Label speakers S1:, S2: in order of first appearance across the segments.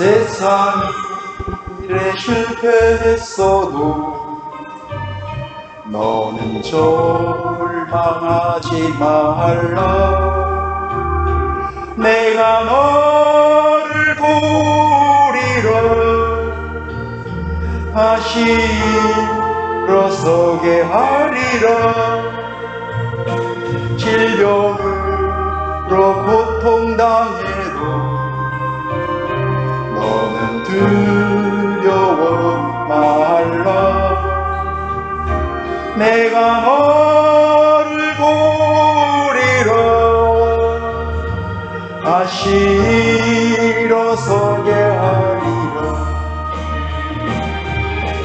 S1: 세상 일에 실패했어도 너는 절망하지 말라. 내가 너를 도리라 하시러 서게 하리라. 질병으로 고통당해 내가 너를 보리라 아시러 서게 하리라.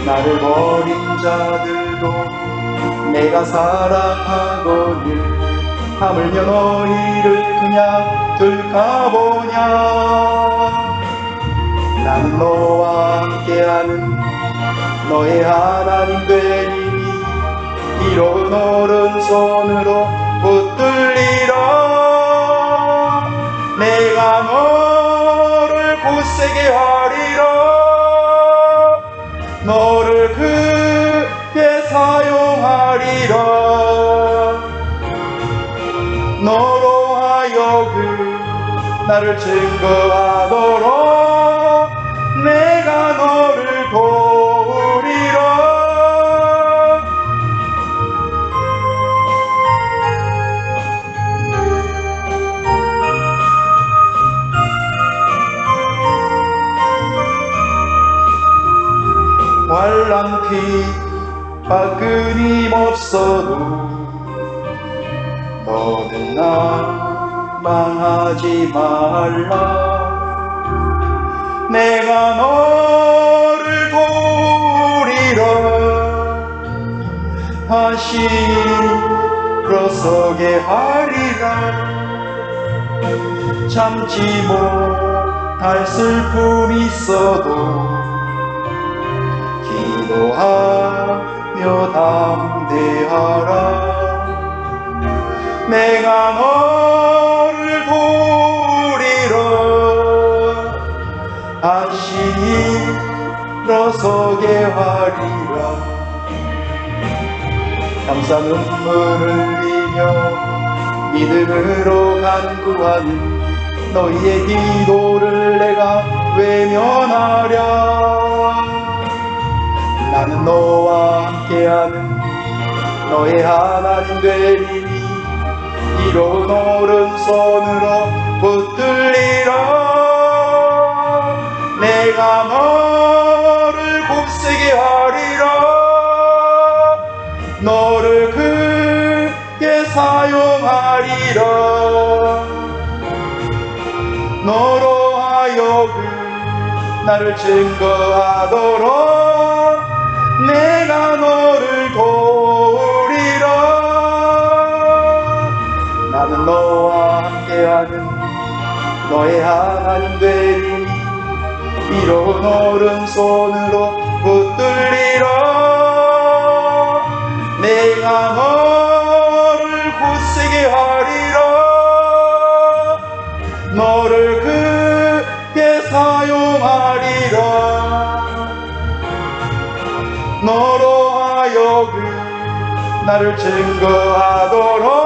S1: 나를 버린 자들도 내가 사랑하거늘 하물며 너희를 그냥 들까보냐. 나는 너와 함께하는 너의 하나님 되리니 이로운 오른손으로 붙들리라. 내가 너를 굳세게 하리라. 너를 크게 사용하리라. 너로 하여금 나를 증거하도록 환란 피가 끊임없어도 너는 나 망하지 말라. 내가 너를 도리라. 하시러 서게 하리라. 참지 못할 슬픔이 있어도 기도하며 담대하라. 내가 너를 도리라 아시러 서게 하리라. 감사 눈물을 흘리며 믿음으로 간구하는 너희의 기도를 내가 외면하랴 나는 너와 함께하는 너의 하나님 되리니 이로운 오른손으로 붙들리라. 내가 너를 굳세게 하리라. 너를 크게 사용하리라. 너로 하여금 나를 증거하도록 함께하는 너의 하나님 되리니 이로운 오른손으로 붙들리라 내가 너를 굳세게 하리라. 너를 크게 사용하리라. 너로 하여금 나를 증거하도록